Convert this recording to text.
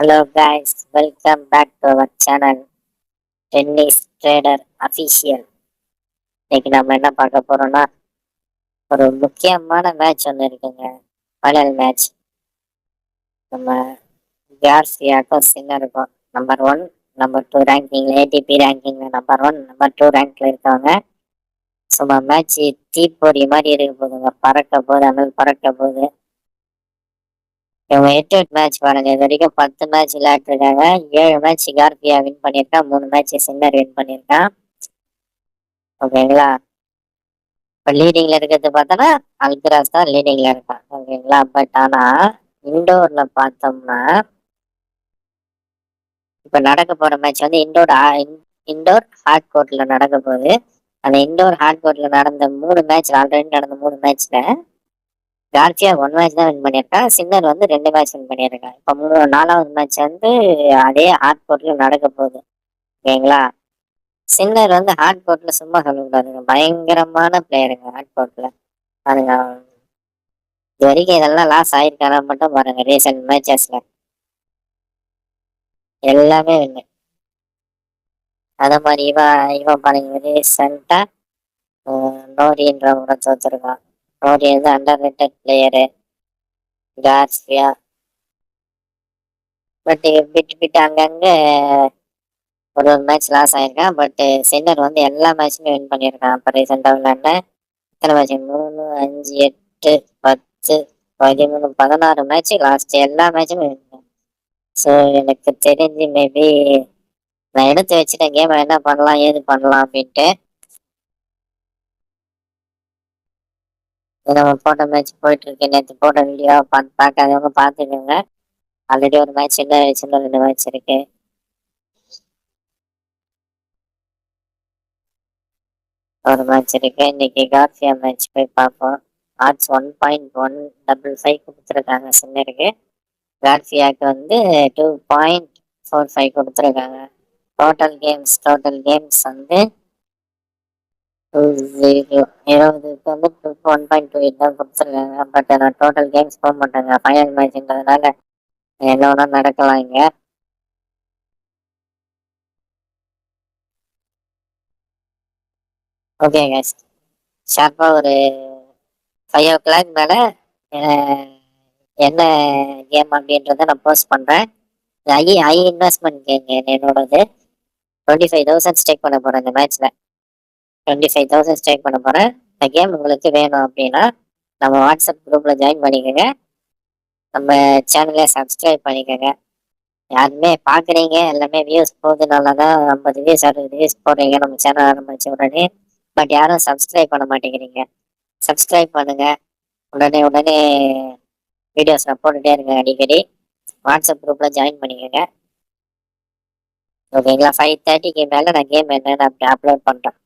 Hello guys welcome back to our channel tennis trader official இன்னைக்கு நம்ம என்ன பார்க்க போறோம்னா ஒரு முக்கியமான மேட்ச் ஒன்று இருக்குங்க. ஃபைனல் மேட்ச் நம்ம கார்சியாக்கும் சின்னருக்கும் நம்பர் ஒன் நம்பர் டூ ரேங்கிங்ல ஏடிபி ரேங்கிங்ல நம்பர் ஒன் நம்பர் டூ ரேங்க்ல இருக்காங்க. சும்மா மேட்ச் தீப்பொறி மாதிரி இருக்க போகுதுங்க. பறக்க போகுது அனல் பறக்க போகுது. இவங்க எட்டு எட்டு மேட்ச் பாருங்க. இது வரைக்கும் பத்து மேட்ச் விளையாட்டுருக்காங்க ஏழு மேட்ச் கார்பியா வின் பண்ணியிருக்கான் மூணு மேட்ச் சின்னர் வின் பண்ணியிருக்கான் ஓகேங்களா? இப்போ லீடிங்ல இருக்கிறது பார்த்தோன்னா அல்கிராஸ் தான் லீடிங்ல இருக்கான் ஓகேங்களா? பட் ஆனா இண்டோர்ல பார்த்தோம்னா இப்போ நடக்க போற மேட்ச் வந்து இண்டோர் இண்டோர் ஹார்ட் கோர்ட்ல நடக்க போகுது. அந்த இண்டோர் ஹார்ட் கோர்ட்ல நடந்த மூணு மேட்ச் ஆல்ரெடி நடந்த மூணு மேட்ச்ல கார்சியா ஒன் மேட்ச் தான் வின் பண்ணியிருக்கான் சின்னர் வந்து ரெண்டு மேட்ச் வின் பண்ணியிருக்கான் இப்போ மூணு நாலாவது மேட்ச் வந்து அதே ஹார்ட் கோர்ட்ல நடக்க போகுது. ஓகேங்களா சின்னர் வந்து ஹார்ட் கோர்ட்ல சும்மா சொல்லக்கூடாதுங்க பயங்கரமான பிளேயருங்க ஹார்ட் கோர்ட்ல அதுங்க இது வரைக்கும் இதெல்லாம் லாஸ் ஆயிருக்கானா மட்டும் பாருங்க ரீசெண்ட் மேட்சஸ்ல எல்லாமே வின்னு அதே மாதிரி இவன் இவன் பாருங்க ரீசெண்டா கூட தோத்துருக்கான். அவர் வந்து under rated player Garcia but விட்டு பிட் அங்கங்க ஒரு ஒரு மேட்ச் லாஸ் ஆயிருக்கான். பட் சென்னர் வந்து எல்லா மேட்சுமே வின் பண்ணியிருக்கான். அப்போ ரீசெண்டாக விளையாண்ட எத்தனை மேட்ச் மூணு அஞ்சு எட்டு பத்து பதிமூணு பதினாறு மேட்ச் லாஸ்ட் எல்லா மேட்சுமே வின் ஸோ எனக்கு தெரிஞ்சு மேபி நான் எடுத்து வச்சுட்டேன். கேமை என்ன பண்ணலாம் ஏது பண்ணலாம் அப்படின்ட்டு. நம்ம போட்ட மேட்ச் போயிட்டு இருக்கு நேற்று போட்ட வீடியோ பார்க்காதவங்க பார்த்துக்கோங்க. ஆல்ரெடி ஒரு மேட்ச் சின்ன சின்ன ரெண்டு மேட்ச் இருக்கு. ஒரு மேட்ச் இருக்கு. இன்னைக்கு கார்சியா மேட்ச் போய் பார்ப்போம். Odds one point one double five கொடுத்துருக்காங்க. சின்னருக்கு. கார்சியாவுக்கு வந்து டூ பாயிண்ட் ஃபோர் ஃபைவ் கொடுத்துருக்காங்க. டோட்டல் கேம்ஸ் டோட்டல் கேம்ஸ் வந்து டூ வந்து two one point two eight தான் கொடுத்துருக்காங்க பட் நான் டோட்டல் கேம்ஸ் போக மாட்டாங்க ஃபைனல் மேட்ச்ன்றதுனால என்ன வேணா நடக்கலாம் இங்கே ஓகே கேஸ் ஷார்ப்பாக ஒரு ஃபைவ் ஓ கிளாக் மேலே என்ன கேம் அப்படின்றத நான் போஸ்ட் பண்ணுறேன் ஐ ஐ இன்வெஸ்ட்மெண்ட் கேங்க என்னோடது. டுவெண்ட்டி ஃபைவ் தௌசண்ட் ஸ்டேக் பண்ண போகிறேன் இந்த மேட்ச்சில் டுவெண்ட்டி ஃபைவ் தௌசண்ட் ஸ்டேக் பண்ண போகிறேன் இந்த கேம் உங்களுக்கு வேணும் அப்படின்னா நம்ம வாட்ஸ்அப் குரூப்பில் ஜாயின் பண்ணிக்கோங்க. நம்ம சேனலை சப்ஸ்கிரைப் பண்ணிக்கோங்க. யாருமே பார்க்குறீங்க எல்லாமே வியூஸ் போகுதுனால தான் ஐம்பது வியூஸ் அறுபது வியூஸ் போடுறீங்க. நம்ம சேனல் ஆரம்பித்த உடனே பட் யாரும் சப்ஸ்கிரைப் பண்ண மாட்டேங்கிறீங்க. சப்ஸ்கிரைப் பண்ணுங்க. உடனே உடனே வீடியோஸ் நான் போட்டுகிட்டே இருக்கேன் அடிக்கடி. வாட்ஸ்அப் குரூப்பில் ஜாயின் பண்ணிக்கோங்க. ஓகேங்களா? ஃபைவ் தேர்ட்டிக்கு மேலே நான் கேம் என்னன்னு அப்லோட் பண்ணுறேன்